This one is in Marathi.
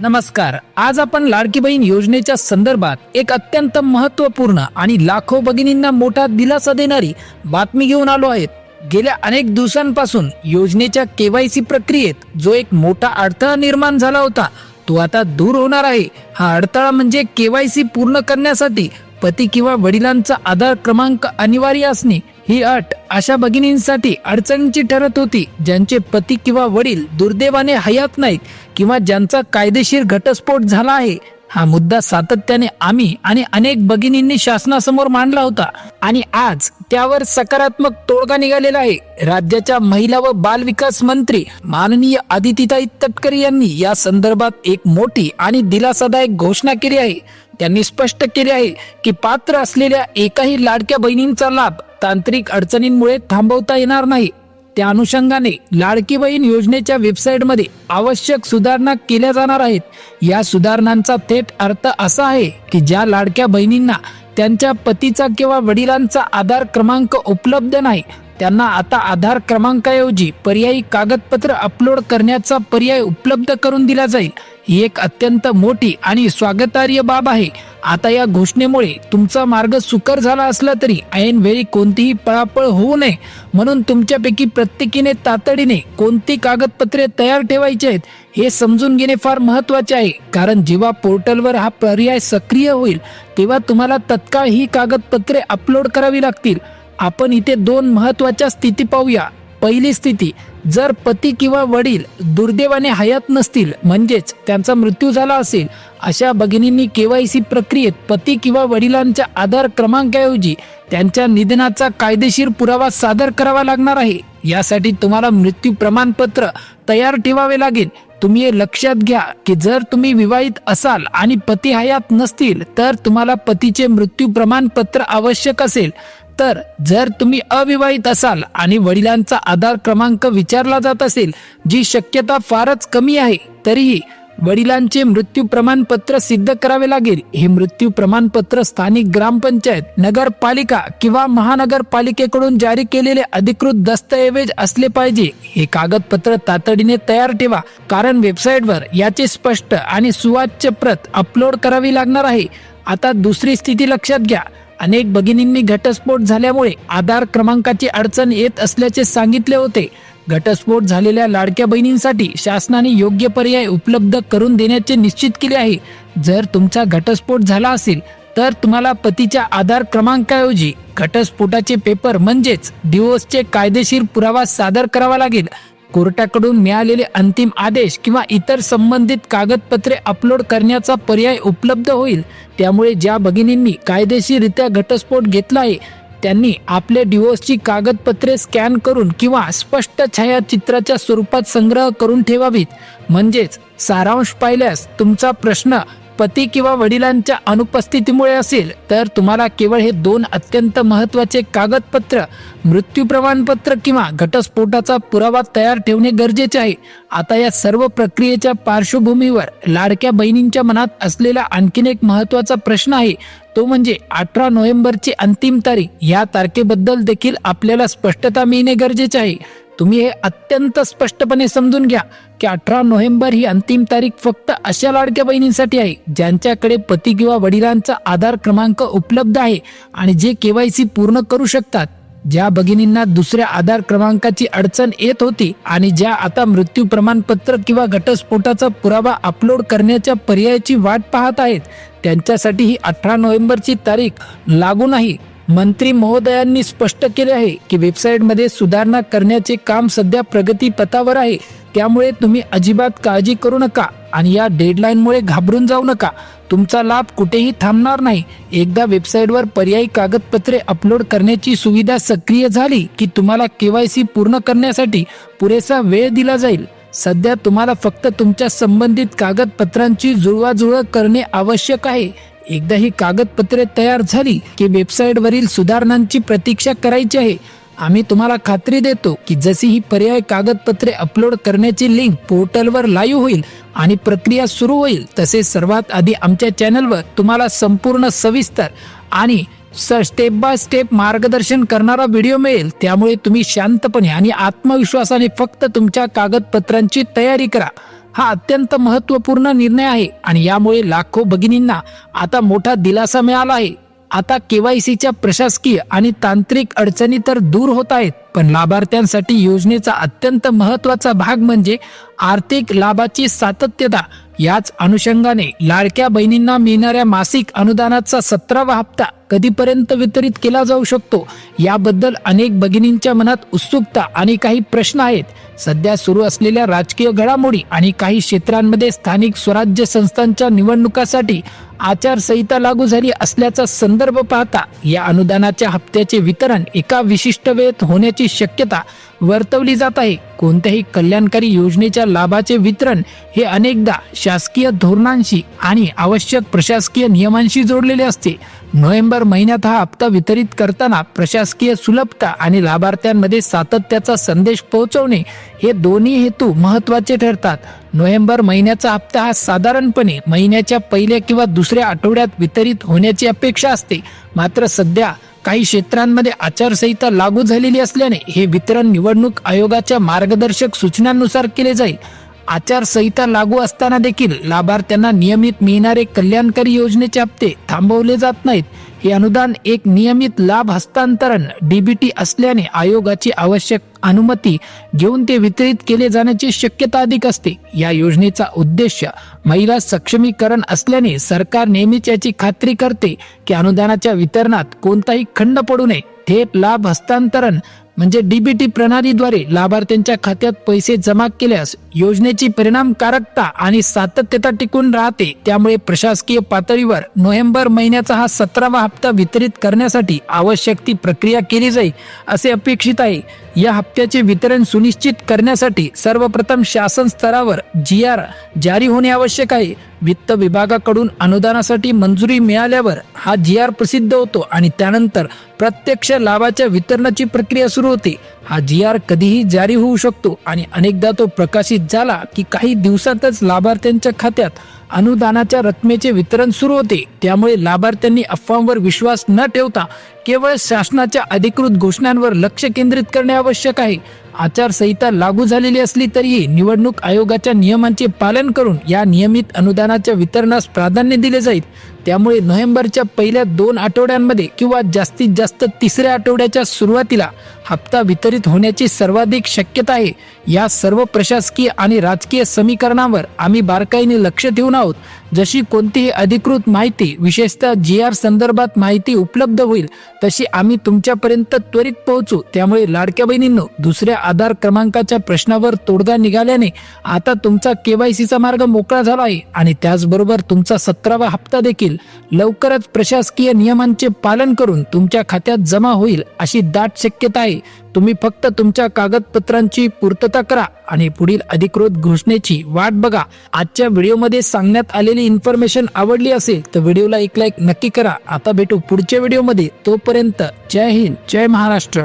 नमस्कार. आज आपण लाडकी बहीण योजनेच्या संदर्भात एक अत्यंत महत्त्वपूर्ण आणि लाखो भगिनींना मोठा दिलासा देणारी बातमी घेऊन आलो आहेत. गेल्या अनेक दिवसांपासून योजनेच्या केवायसी प्रक्रियेत जो एक मोठा अडथळा निर्माण झाला होता तो आता दूर होणार आहे. हा अडथळा म्हणजे केवायसी पूर्ण करण्यासाठी पती किंवा वडिलांचा आधार क्रमांक अनिवार्य असणे. ही अट अशा भगिनींसाठी अडचणीची ठरत होती ज्यांचे पती किंवा वडील दुर्दैवाने हयात नाहीत किंवा ज्यांचा कायदेशीर घटस्फोट झाला आहे हा मुद्दा सातत्याने आम्ही आणि अनेक भगिनींनी शासनासमोर मांडला होता. आणि आज त्यावर सकारात्मक तोडगा निघालेला आहे. राज्याच्या महिला व बाल विकास मंत्री माननीय आदितीताई तटकरे यांनी या संदर्भात एक मोठी आणि दिलासादायक घोषणा केली आहे. त्यांनी स्पष्ट केले आहे की पात्र असलेल्या एकाही लाडक्या बहिणींचा लाभ तांत्रिक अडचणींमुळे थांबवता येणार नाही. त्या अनुषंगाने लाडकी बहीण योजनेच्या वेबसाईटमध्ये आवश्यक सुधारणा केल्या जाणार आहेत. या सुधारणांचा थेट अर्थ असा आहे की ज्या लाडक्या बहिणींना त्यांच्या पतीचा किंवा वडिलांचा आधार क्रमांक उपलब्ध नाही त्यांना आता आधार क्रमांकाऐवजी पर्यायी कागदपत्र अपलोड करण्याचा पर्याय उपलब्ध करून दिला जाईल. ही एक अत्यंत मोठी आणि स्वागतार्य बाब आहे. आता या घोषणेमुळे तुमचा मार्ग सुकर झाला असला तरी ऐन वेळी कोणतीही पळापळ होऊ नये. म्हणून तुमच्यापैकी प्रत्येकीने तातडीने कोणती कागदपत्रे तयार ठेवायची आहेत हे समजून घेणे फार महत्त्वाचे आहे. कारण जेव्हा पोर्टलवर हा पर्याय सक्रिय होईल तेव्हा तुम्हाला तत्काळ ही कागदपत्रे अपलोड करावी लागतील. आपण इथे दोन महत्त्वाच्या स्थिती पाहूया. पहिली स्थिती जर पती किंवा वडील दुर्दैवाने हयात नसतील म्हणजेच त्यांचा मृत्यू झाला असेल अशा भगिनींनी केवायसी प्रक्रियेत पती किंवा वडिलांच्या आधार क्रमांकाऐवजी त्यांच्या निधनाचा कायदेशीर पुरावा सादर करावा लागणार आहे. यासाठी तुम्हाला मृत्यू प्रमाणपत्र तयार ठेवावे लागेल. तुम्ही हे लक्षात घ्या की जर तुम्ही विवाहित असाल आणि पती हयात नसतील तर तुम्हाला पतीचे मृत्यू प्रमाणपत्र आवश्यक असेल. तर जर तुम्ही अविवाहित असाल आणि वडिलांचा आधार क्रमांक विचारला जात असेल जी शक्यता फारच कमी आहे तरीही वडिलांचे मृत्यू प्रमाणपत्र सिद्ध करावे लागेल. हे मृत्यू प्रमाणपत्र स्थानिक ग्रामपंचायत नगरपालिका किंवा महानगरपालिकेकडून जारी केलेले अधिकृत दस्तऐवज असले पाहिजे. हे कागदपत्र तातडीने तयार ठेवा कारण वेबसाईटवर याची स्पष्ट आणि सुवाच्य प्रत अपलोड करावी लागणार आहे. आता दुसरी स्थिती लक्षात घ्या. अनेक भगिनींनी घटस्फोट झाल्यामुळे आधार क्रमांकाची अडचण येत असल्याचे सांगितले होते. घटस्फोट झालेल्या लाडक्या बहिणींसाठी शासनाने योग्य पर्याय उपलब्ध करून देण्याचे निश्चित केले आहे. जर तुमचा घटस्फोट झाला असेल तर तुम्हाला पतीच्या आधार क्रमांकाऐवजी घटस्फोटाचे पेपर म्हणजेच डिवोर्सचे कायदेशीर पुरावा सादर करावा लागेल. कोर्टाकडून मिळालेले अंतिम आदेश किंवा इतर संबंधित कागदपत्रे अपलोड करण्याचा पर्याय उपलब्ध होईल. त्यामुळे ज्या भगिनींनी कायदेशीररित्या घटस्फोट घेतला आहे त्यांनी आपले डिवोर्सची कागदपत्रे स्कॅन करून किंवा स्पष्ट छायाचित्राच्या स्वरूपात संग्रह करून ठेवावीत. म्हणजेच सारांश पाहिल्यास तुमचा प्रश्न पती किंवा वडिलांच्या अनुपस्थितीमुळे असेल तर तुम्हाला केवळ हे दोन अत्यंत महत्त्वाचे कागदपत्र मृत्यू प्रमाणपत्र किंवा घटस्फोटाचा पुरावा तयार ठेवणे गरजेचे आहे. आता या सर्व प्रक्रियेच्या पार्श्वभूमीवर लाडक्या बहिणींच्या मनात असलेला आणखीन एक महत्त्वाचा प्रश्न आहे. तो म्हणजे अठरा नोव्हेंबरची अंतिम तारीख या तारखेबद्दल देखील आपल्याला स्पष्टता मिळणे गरजेचे आहे. तुम्ही हे अत्यंत स्पष्टपणे समजून घ्या की अठरा नोव्हेंबर ही अंतिम तारीख फक्त अशा लाडक्या बहिणींसाठी आहे ज्यांच्याकडे पती किंवा वडिलांचा आधार क्रमांक उपलब्ध आहे आणि जे केवायसी पूर्ण करू शकतात. ज्या भगिनींना दुसऱ्या आधार क्रमांकाची अडचण येत होती आणि ज्या आता मृत्यू प्रमाणपत्र किंवा घटस्फोटाचा पुरावा अपलोड करण्याच्या पर्यायाची वाट पाहत आहेत त्यांच्यासाठी ही अठरा नोव्हेंबरची तारीख लागू नाही. मंत्री महोदयांनी स्पष्ट केले आहे की वेबसाईटमध्ये सुधारणा करण्याचे काम सध्या प्रगतीपथावर आहे. त्यामुळे तुम्ही अजिबात काळजी करू नका आणि या डेडलाईनमुळे घाबरून जाऊ नका. तुमचा लाभ कुठेही थांबणार नाही. एकदा वेबसाईटवर पर्यायी कागदपत्रे अपलोड करण्याची सुविधा सक्रिय झाली की तुम्हाला केवायसी पूर्ण करण्यासाठी पुरेसा वेळ दिला जाईल. सध्या तुम्हाला फक्त तुमच्या संबंधित कागदपत्रांची जुळवाजुळव करणे आवश्यक आहे. एकदा ही कागदपत्रे तयार झाली की वेबसाईटवरील सुधारणांची प्रतीक्षा करायची आहे. आम्ही तुम्हाला खात्री देतो की जशी ही पर्याय कागदपत्रे अपलोड करण्याची लिंक पोर्टलवर लाईव्ह होईल आणि प्रक्रिया सुरू होईल तसे सर्वात आधी आमच्या चॅनलवर तुम्हाला संपूर्ण सविस्तर आणि स्टेप बाय स्टेप मार्गदर्शन करणारा व्हिडिओ मिळेल. त्यामुळे तुम्ही शांतपणे आणि आत्मविश्वासाने फक्त तुमच्या कागदपत्रांची तयारी करा. हा अत्यंत महत्त्वपूर्ण निर्णय आहे आणि यामुळे लाखो भगिनींना आता मोठा दिलासा मिळाला आहे. आता केवायसीच्या प्रशासकीय आणि तांत्रिक अडचणी तर दूर होत आहेत पण लाभार्थ्यांसाठी योजनेचा अत्यंत महत्त्वाचा भाग म्हणजे आर्थिक लाभाची सातत्यता. याच अनुषंगाने लाडक्या बहिणींना मिळणाऱ्या मासिक अनुदानाचा सतरावा हप्ता कधीपर्यंत वितरित केला जाऊ शकतो याबद्दल अनेक भगिनींच्या मनात उत्सुकता आणि काही प्रश्न आहेत. सध्या सुरू असलेल्या राजकीय घडामोडी आणि काही क्षेत्रांमध्ये स्थानिक स्वराज्य संस्थांच्या निवडणुकासाठी आचारसंहिता लागू झाली असल्याचा संदर्भ पाहता या अनुदानाच्या हप्त्याचे वितरण एका विशिष्ट वेळेत होण्याची शक्यता वर्तवली जात आहे. कोणत्याही कल्याणकारी योजनेच्या लाभाचे वितरण हे अनेकदा शासकीय धोरणांशी आणि आवश्यक प्रशासकीय नियमांशी जोडलेले असते. नोव्हेंबर महिन्यात हा हप्ता वितरित करताना प्रशासकीय सुलभता आणि लाभार्थ्यांमध्ये सातत्याचा संदेश पोहोचवणे हे दोन्ही हेतू महत्त्वाचे ठरतात. नोव्हेंबर महिन्याचा हप्ता हा साधारणपणे महिन्याच्या पहिल्या किंवा दुसऱ्या आठवड्यात वितरित होण्याची अपेक्षा असते. मात्र सध्या काही क्षेत्रांमध्ये आचारसंहिता लागू झालेली असल्याने हे वितरण निवडणूक आयोगाच्या मार्गदर्शक सूचनांनुसार केले जाईल. आचारसंहिता लागू असताना देखील लाभार्थ्यांना नियमित मिळणारे कल्याणकारी योजनेचे हप्ते थांबवले जात नाहीत. हे अनुदान एक नियमित लाभ हस्तांतरण डीबीटी असल्याने आयोगाची आवश्यक अनुमती घेऊन ते वितरित केले जाण्याची शक्यता अधिक असते. या योजनेचा उद्देश महिला सक्षमीकरण असल्याने सरकार नेहमीच याची खात्री करते की अनुदानाच्या वितरणात कोणताही खंड पडू नये. थेट लाभ हस्तांतरण म्हणजे डीबीटी प्रणालीद्वारे लाभार्थ्यांच्या खात्यात पैसे जमा केल्यास योजनेची परिणामकारकता आणि सातत्यता टिकून राहते. त्यामुळे प्रशासकीय पातळीवर नोव्हेंबर महिन्याचा हा सतरावा हप्ता वितरित करण्यासाठी आवश्यक ती प्रक्रिया केली जाईल असे अपेक्षित आहे. या हप्त्याचे वितरण सुनिश्चित करण्यासाठी सर्वप्रथम शासन स्तरावर जी आर जारी होणे आवश्यक आहे. वित्त विभागाकडून अनुदानासाठी मंजुरी मिळाल्यावर हा जी आर प्रसिद्ध होतो आणि त्यानंतर प्रत्यक्ष लाभाच्या वितरणाची प्रक्रिया सुरू होते. हा जी आर कधीही जारी होऊ शकतो आणि अनेकदा तो प्रकाशित झाला की काही दिवसातच लाभार्थ्यांच्या खात्यात अनुदानाच्या रकमेचे वितरण सुरू होते. त्यामुळे लाभार्थ्यांनी अफवांवर विश्वास न ठेवता केवळ शासनाच्या अधिकृत घोषणांवर लक्ष केंद्रित करणे आवश्यक आहे. आचारसंहिता लागू झालेली असली तरीही निवडणूक आयोगाच्या नियमांचे पालन करून या नियमित अनुदानाच्या वितरणास प्राधान्य दिले जाईल. त्यामुळे नोव्हेंबरच्या पहिल्या दोन आठवड्यांमध्ये किंवा जास्तीत जास्त तिसऱ्या आठवड्याच्या सुरुवातीला हप्ता वितरित होण्याची सर्वाधिक शक्यता आहे. या सर्व प्रशासकीय आणि राजकीय समीकरणावर आम्ही बारकाईने लक्ष ठेवून आहोत. जशी कोणतीही अधिकृत माहिती विशेषतः जी आर संदर्भात माहिती उपलब्ध होईल तशी आम्ही तुमच्यापर्यंत त्वरित पोहोचू. त्यामुळे लाडक्या बहिणींनो दुसऱ्या आधार क्रमांकाच्या प्रश्नावर तोडगा निघाल्याने आता तुमचा केवायसीचा मार्ग मोकळा झाला आहे आणि त्याचबरोबर तुमचा सतरावा हप्ता देखील. लवकरच प्रशासकीय नियमांचे पालन करून तुमच्या खात्यात जमा होईल अशी दाट शक्यता आहे. तुम्ही फक्त तुमच्या कागदपत्रांची पूर्तता करा आणि पुढील अधिकृत घोषणेची वाट बघा. आजच्या व्हिडिओमध्ये सांगण्यात आलेली इन्फॉर्मेशन आवडली असेल तर व्हिडिओला एक लाईक नक्की करा. आता भेटू पुढच्या व्हिडिओमध्ये तोपर्यंत जय हिंद जय महाराष्ट्र.